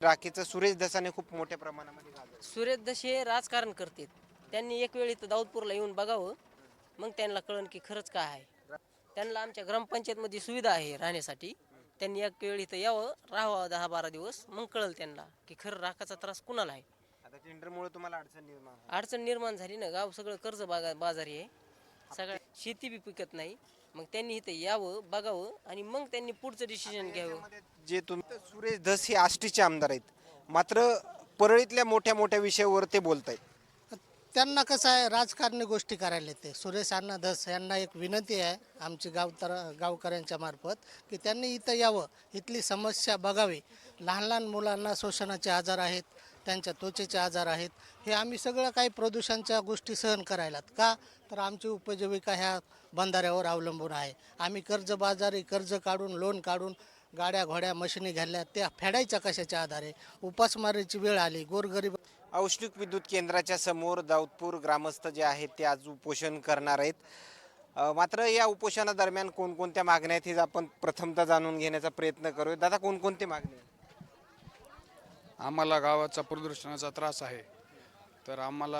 राखेचं सुरेश दसाने खूप मोठ्या प्रमाणामध्ये गाजवलं. सुरेश दशे राजकारण करतात त्यांनी एक वेळ इथं दाऊदपूरला येऊन बघावं. मग त्यांना कळन की खरंच काय आहे. त्यांना आमच्या ग्रामपंचायतमध्ये सुविधा आहे राहण्यासाठी. त्यांनी एक वेळ इथं यावं राहावं दहा बारा दिवस. मग कळल त्यांना की खरं राखाचा त्रास कुणाला आहे? आता टेंडरमुळे तुम्हाला अडचण निर्माण होईल. अडचण निर्माण झाली ना. गाव सगळं कर्ज बागा बाजारी आहे. सगळ्या शेती बी पिकत नाही. मग त्यांनी इथं यावं बघावं आणि मग त्यांनी पुढचं डिसिजन घ्यावं. जे तुम्ही सुरेश धस हे आष्टीचे आमदार आहेत. मात्र परळीतल्या मोठ्या मोठ्या विषयावर ते बोलतायत. त्यांना कसं आहे राजकारणी गोष्टी करायला येते. सुरेश अण्णा धस यांना एक विनंती आहे आमची गावतर गावकऱ्यांच्या मार्फत की त्यांनी इथं यावं. इथली समस्या बघावी. लहान लहान मुलांना शोषणाचे आजार आहेत. त्यांच्या त्वचेचे आजार आहेत. हे आम्ही सगळं काही प्रदूषणच्या गोष्टी सहन करायलात का? तर आमची उपजीविका ह्या बंधाऱ्यावर अवलंबून आहे. आम्ही कर्जबाजारी कर्ज काढून लोन काढून गाड्या घोड्या मशिनी घालल्या त्या फेडायच्या कशाच्या आधारे उपासमारीची वेळ आली गोरगरीब औष्णिक विद्युत केंद्राच्या समोर दाऊदपूर ग्रामस्थ जे आहेत ते आज उपोषण करणार आहेत. मात्र या उपोषणादरम्यान कोणकोणत्या मागण्या आहेत हे आपण प्रथमतः जाणून घेण्याचा प्रयत्न करूया. दादा कोणकोणते मागणी आहेत? आम्हाला गावाचा प्रदूषणाचा त्रास आहे तर आम्हाला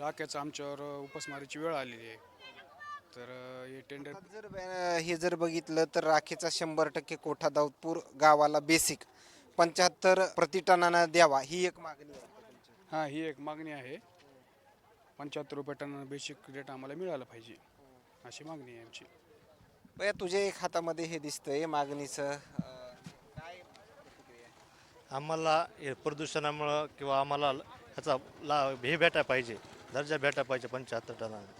राख्याचं आमच्यावर उपासमारीची वेळ आलेली आहे तर हे टेंडर जर हे जर बघितलं तर राखेचा शंभर टक्के कोठा दाऊदपूर गावाला बेसिक पंच्याहत्तर प्रतिटनानं द्यावा ही एक मागणी आहे तुमची. हां ही एक मागणी आहे पंच्याहत्तर रुपये टन बेसिक रेट आम्हाला मिळाला पाहिजे अशी मागणी आहे आमची बया तुझ्या एक हातामध्ये हे दिसतंय मागणीचं अ? आम्हाला हे प्रदूषणामुळं किंवा आम्हाला ह्याचा ला हे भेटा पाहिजे. दर्जा भेटा पाहिजे पंच्याहत्तर टनाने.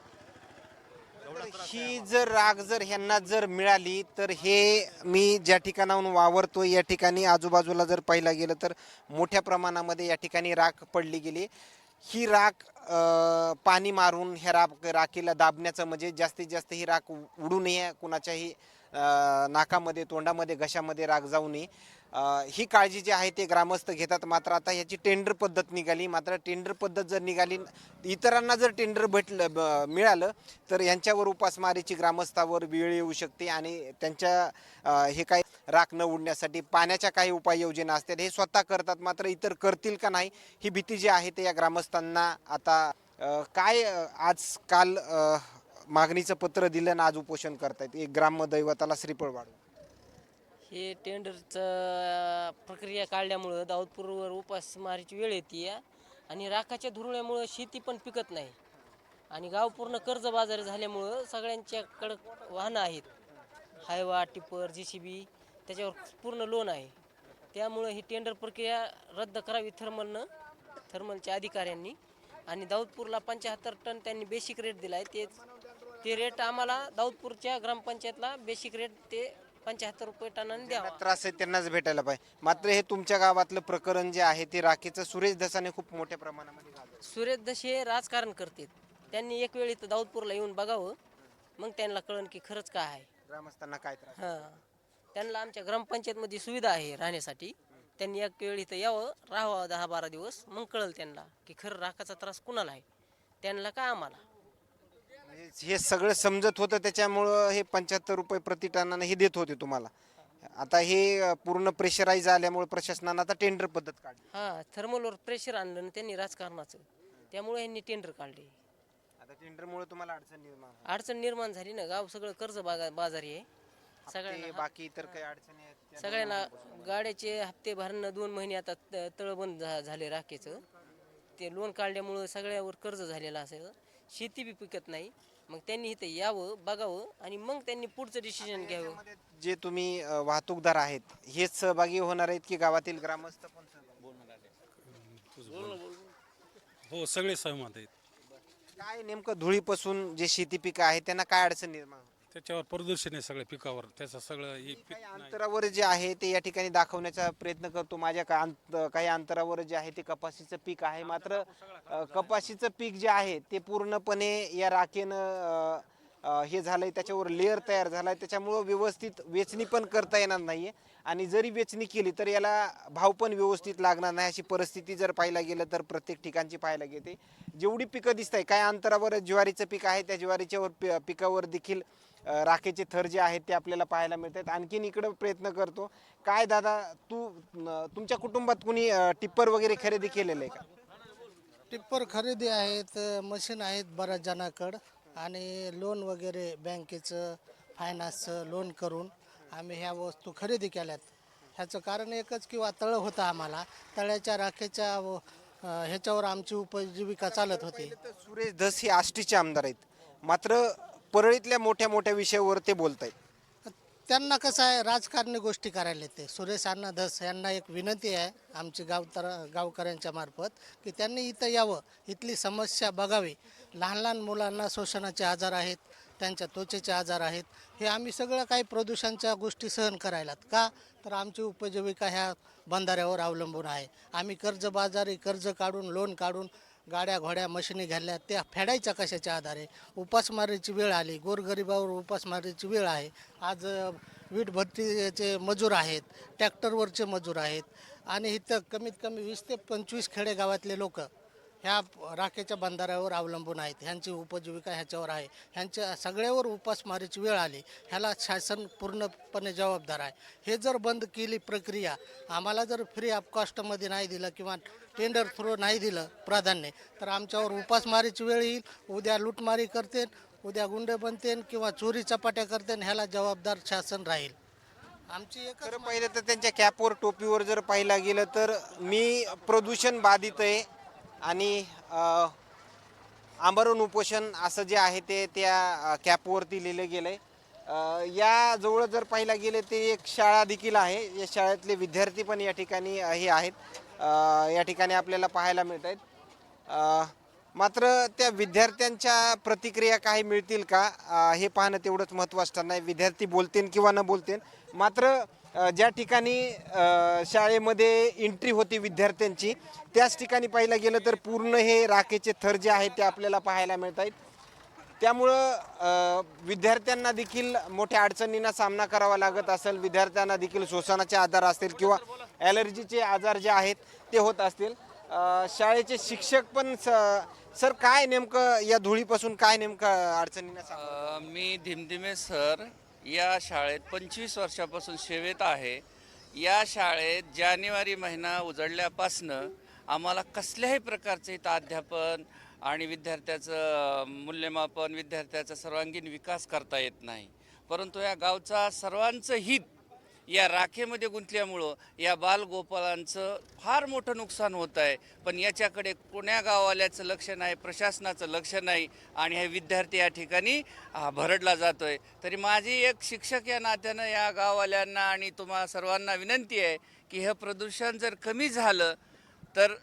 ही जर राग जर ह्यांना जर मिळाली तर हे मी ज्या ठिकाणाहून वावरतो या ठिकाणी आजूबाजूला जर पाहिलं गेलं तर मोठ्या प्रमाणामध्ये या ठिकाणी राख पडली गेली. ही राख अ, पाणी मारून ह्या राख राखेला दाबण्याचं म्हणजे जास्तीत जास्त ही राख उ- उडू नये कुणाच्याही अ, नाकामध्ये तोंडामध्ये घशामध्ये राख जाऊ नये. ही काळजी जी आहे ते ग्रामस्थ घेतात. मात्र आता ह्याची टेंडर पद्धत निघाली. मात्र टेंडर पद्धत जर निघाली इतरांना जर टेंडर भेटलं ब- मिळालं तर यांच्यावर उपासमारीची ग्रामस्थावर वेळ येऊ शकते आणि त्यांच्या हे काही राख न उडण्यासाठी पाण्याच्या काही उपाययोजना असतात. हे स्वतः करतात मात्र इतर करतील का नाही ही भीती जी आहे ते या ग्रामस्थांना आता काय आजकाल आज काल मागणीचं पत्र दिलं आणि आज उपोषण करतायत. एक ग्रामदैवताला श्रीफळ वाढू हे टेंडरचं प्रक्रिया काढल्यामुळं दाऊदपूरवर उपासमारीची वेळ येते. आणि राखाच्या धुरळ्यामुळं शेती पण पिकत नाही. आणि गाव पूर्ण कर्जबाजारी झाल्यामुळं सगळ्यांच्याकडं वाहनं आहेत. हायवा टिपर जे सी बी त्याच्यावर पूर्ण लोन आहे. त्यामुळं ही टेंडर प्रक्रिया रद्द करावी थर्मलनं थर्मलच्या अधिकाऱ्यांनी. आणि दाऊदपूरला पंच्याहत्तर टन त्यांनी बेसिक रेट दिला आहे ते ते रेट आम्हाला दाऊदपूरच्या ग्रामपंचायतला बेसिक रेट ते पंच्याहत्तर रुपये टनाने द्यावा. त्रास आहे त्यांनाच भेटायला पाहिजे. मात्र हे तुमच्या गावातलं प्रकरण जे आहे ते राखेचं सुरेश दसाने खूप मोठ्या प्रमाणामध्ये गाजवलं. सुरेश दशे राजकारण करतात. त्यांनी एक वेळ इथं दाऊदपूरला येऊन बघावं. मग त्यांना कळन की खरंच काय आहे. ग्रामस्थांना काय त्रास हां. त्यांना आमच्या ग्रामपंचायतमध्ये सुविधा आहे राहण्यासाठी. त्यांनी एक वेळ इथं यावं राहावं दहा बारा दिवस. मग कळल त्यांना की खरं राखाचा त्रास कुणाला आहे? त्यांना का आम्हाला? हे सगळं समजत होतं त्याच्यामुळं हे पंच्याहत्तर रुपये प्रति टनानं हे देत होते तुम्हाला. आता हे पूर्ण प्रेशराईज आल्यामुळे प्रशासनानं आता टेंडर पद्धत काढली. हां थर्मलवर प्रेशर आणलं ना त्यांनी राजकारणाचं. त्यामुळे यांनी टेंडर काढले. आता टेंडरमुळे तुम्हाला अडचण निर्माण होईल. अडचण निर्माण झाली ना गाव सगळं कर्ज बागा बाजारी आहे. ते सगळ्यांना बाकी इतर काही अडचणी आहेत त्या सगळ्यांना गाड्याचे हप्ते भरणं दोन महिने आता त- तळबंद झा- झाले राखेचं. ते लोन काढल्यामुळं सगळ्यावर कर्ज झालेलं असेल. शेती बी पिकत नाही. मग त्यांनी इथं यावं बघावं आणि मग त्यांनी पुढचं डिसिजन घ्यावं. याच्यामध्ये जे तुम्ही अं, वाहतूकदार आहेत हेच सहभागी होणार आहेत की गावातील ग्रामस्थ पण सहभागी? हो सगळे सहमत आहेत. काय नेमकं धुळीपासून जे शेती पिकं आहेत त्यांना काय अडचण निर्माण होते? त्याच्यावर प्रदूषण आहे सगळ्या पिकावर. त्याचं सगळं हे पीक काही नाही. अंतरावर जे आहे ते या ठिकाणी दाखवण्याचा प्रयत्न करतो. माझ्या का अंत काही अंतरावर जे आहे ते कपाशीचं पीक आहे. मात्र अ, कपाशीचं पीक जे आहे ते पूर्णपणे या राखेनं अ, हे हे झालंय त्याच्यावर लेअर तयार झालाय त्याच्यामुळं व्यवस्थित वेचणी पण करता येणार नाहीये. आणि जरी वेचणी केली तर याला भाव पण व्यवस्थित लागणार नाही. अशी परिस्थिती जर पाहायला गेलं तर प्रत्येक ठिकाणची पाहायला गेते जेवढी पिकं दिसत आहे काय अंतरावर ज्वारीचं पीक आहे त्या ज्वारीच्या पि- पिकावर देखील राखेचे थर जे आहेत ते आपल्याला पाहायला मिळतात आणखीन इकडं प्रयत्न करतो. काय दादा तू तुमच्या कुटुंबात कुणी टिप्पर वगैरे खरेदी केलेलं आहे का? टिप्पर खरेदी आहेत मशीन आहेत बऱ्याच जणाकडं. आणि लोन वगैरे बँकेचं फायनान्सचं लोन करून आम्ही ह्या वस्तू खरेदी केल्यात. ह्याचं कारण एकच किंवा तळ होतं आम्हाला. तळ्याच्या राखेच्या व- अं, ह्याच्यावर आमची उपजीविका चालत होती. तर सुरेश धस हे आष्टीचे आमदार आहेत. मात्र परळीतल्या मोठ्या मोठ्या विषयावर ते बोलत आहेत त्यांना कसं आहे राजकारणी गोष्टी करायला येते. सुरेश अण्णा धस यांना एक विनंती आहे आमची गाव तर गावकऱ्यांच्या मार्फत की त्यांनी इथं यावं इथली समस्या बघावी. लहान लहान मुलांना शोषणाचे आजार आहेत त्यांच्या त्वचेचे आजार आहेत. हे आम्ही सगळं काही प्रदूषणच्या गोष्टी सहन करायलात का? तर आमची उपजीविका ह्या बंधाऱ्यावर अवलंबून आहे. आम्ही कर्जबाजारी कर्ज काढून लोन काढून गाड्या घोड्या मशिनी घालल्या त्या फेडायच्या कशाच्या आधारे? उपासमारीची वेळ आली. गोरगरिबावर उपासमारीची वेळ आहे. आज वीट भट्टीचे मजूर आहेत ट्रॅक्टरवरचे मजूर आहेत आणि इथं कमीत कमी वीस ते पंचवीस खेडेगावातले लोक ह्या राखेच्या बंधाऱ्यावर अवलंबून आहेत. ह्यांची उपजीविका ह्याच्यावर आहे. ह्यांच्या सगळ्यावर उपासमारीची वेळ आली. ह्याला शासन पूर्णपणे जबाबदार आहे. हे जर बंद केली प्रक्रिया आम्हाला जर फ्री ऑफ कॉस्टमध्ये नाही दिलं किंवा टेंडर थ्रू नाही दिलं प्राधान्य तर आमच्यावर उपासमारीची वेळ येईल. उद्या लूटमारी करते उद्या गुंडे बनतेन किंवा चोरी चपाट्या करतेन ह्याला जबाबदार शासन राहील. आमची एक खरं पाहिलं तर त्यांच्या कॅपवर टोपीवर जर पाहिलं गेलं तर मी प्रदूषण बाधित आहे. आणि आंबरून उपोषण असं जे आहे ते त्या कॅपवरती लिहिलं गेलं आहे या जवळ जर पाहिला गेलं ते एक शाळा देखील आहे. या शाळेतले विद्यार्थी पण या ठिकाणी हे आहेत. या ठिकाणी आपल्याला पाहायला मिळत आहेत मात्र त्या विद्यार्थ्यांच्या प्रतिक्रिया काही मिळतील का? हे पाहणं तेवढंच महत्त्वाचं ठरणार. आहे विद्यार्थी बोलतील किंवा न बोलतील. मात्र ज्या ठिकाणी शाळेमध्ये एंट्री होती विद्यार्थ्यांची त्याच ठिकाणी पाहिलं गेलं तर पूर्ण हे राखेचे थर जे आहेत ते आपल्याला पाहायला मिळत आहेत. त्यामुळं विद्यार्थ्यांना देखील मोठ्या अडचणींना सामना करावा लागत असेल विद्यार्थ्यांना देखील श्वसनाचे आजार असतील किंवा ॲलर्जीचे आजार जे आहेत ते होत असतील. शाळेचे शिक्षक पण स- सर काय नेमकं या धुळीपासून काय नेमकं अडचणींना मी धिमधिमे सर या शाळेत पंचवीस वर्षापासून सेवेत आहे. या शाळेत जानेवारी महिना उजळल्यापासनं आम्हाला कसल्याही प्रकारचे इथं अध्यापन आणि विद्यार्थ्याचं मूल्यमापन विद्यार्थ्याचा सर्वांगीण विकास करता येत नाही. परंतु या गावचा सर्वांचं हित या राखेमध्ये गुंतल्यामुळं या बालगोपालांचं फार मोठं नुकसान होत आहे. पण याच्याकडे कोण्या गाववाल्याचं लक्ष नाही प्रशासनाचं लक्ष नाही आणि हे विद्यार्थी या ठिकाणी हा, भरडला जातोय. तरी माझी एक शिक्षक या नात्यानं या गाववाल्यांना आणि तुम्हा सर्वांना विनंती आहे की हे प्रदूषण जर कमी झालं तर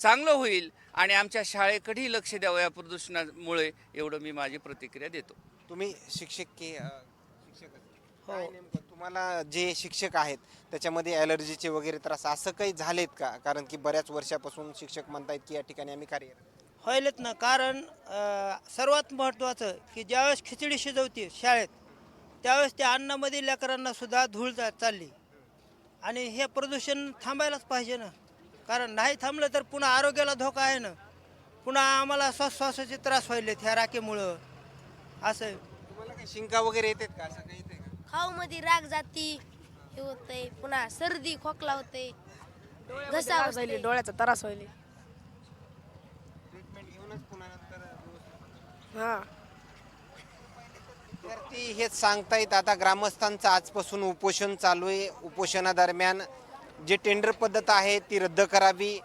चांगलं होईल आणि आमच्या शाळेकडेही लक्ष द्यावं या प्रदूषणामुळे एवढं मी माझी प्रतिक्रिया देतो. तुम्ही शिक्षक की शिक्षक? नेमकं तुम्हाला जे शिक्षक आहेत त्याच्यामध्ये ॲलर्जीचे वगैरे त्रास असं काही झालेत का? कारण की बऱ्याच वर्षापासून शिक्षक म्हणतायत की या ठिकाणी आम्ही कार्यरत व्हायलेत ना. कारण अ, सर्वात महत्त्वाचं की ज्यावेळेस खिचडी शिजवते शाळेत त्यावेळेस त्या अन्नामध्ये लेकरांना सुद्धा धूळ जा- चालली. आणि हे प्रदूषण थांबायलाच पाहिजे ना. कारण नाही थांबलं तर पुन्हा आरोग्याला धोका आहे ना. पुन्हा आम्हाला श्वासश्वासाचे त्रास व्हायलेत ह्या राखेमुळं. असं आहे. तुम्हाला काही शिंका वगैरे येतात का? असं काही येते का खाऊ मध्ये राग जाती हे होतंय. पुन्हा सर्दी खोकला होते घसा बसते. डोळ्याचा त्रास व्हायले. ट्रीटमेंट घेऊनच पुन्हा नंतर व्यवस्थित हा. विद्यार्थी हेच सांगतायत आता ग्रामस्थांचं आजपासून उपोषण चालू आहे. उपोषणादरम्यान जे टेंडर पद्धत आहे ती रद्द करावी.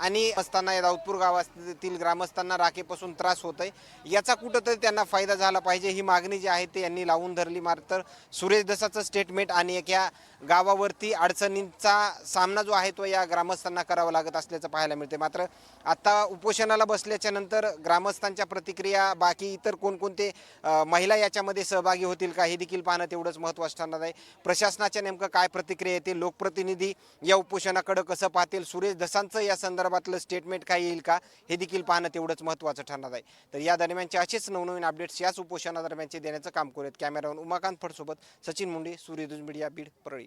आणि असताना या दाऊदपूर गावातील ग्रामस्थांना राखेपासून त्रास होत आहे याचा कुठंतरी त्यांना फायदा झाला पाहिजे ही मागणी जी आहे ते यांनी लावून धरली. मात्र सुरेश दसाचं स्टेटमेंट आणि एक या गावावरती अडचणींचा सामना जो आहे तो या ग्रामस्थांना करावा लागत असल्याचं पाहायला मिळते मात्र आता उपोषणाला बसल्याच्या नंतर ग्रामस्थांच्या प्रतिक्रिया बाकी इतर कोणकोणते महिला याच्यामध्ये सहभागी होतील का हे देखील पाहणं तेवढंच महत्त्वाचं ठरणार आहे. प्रशासनाच्या नेमकं काय प्रतिक्रिया येते लोकप्रतिनिधी या उपोषणाकडे कसं पाहतील सुरेश दसांचं या संदर्भातलं स्टेटमेंट काय येईल का हे देखील पाहणं तेवढंच महत्त्वाचं ठरणार आहे. तर या दरम्यानचे असेच नवनवीन अपडेट्स याच उपोषणादरम्यानचे देण्याचं काम करूयात. कॅमेरावर उमाकांत फडसोबत सचिन मुंडे सूर्यदुज मीडिया बीड परळी.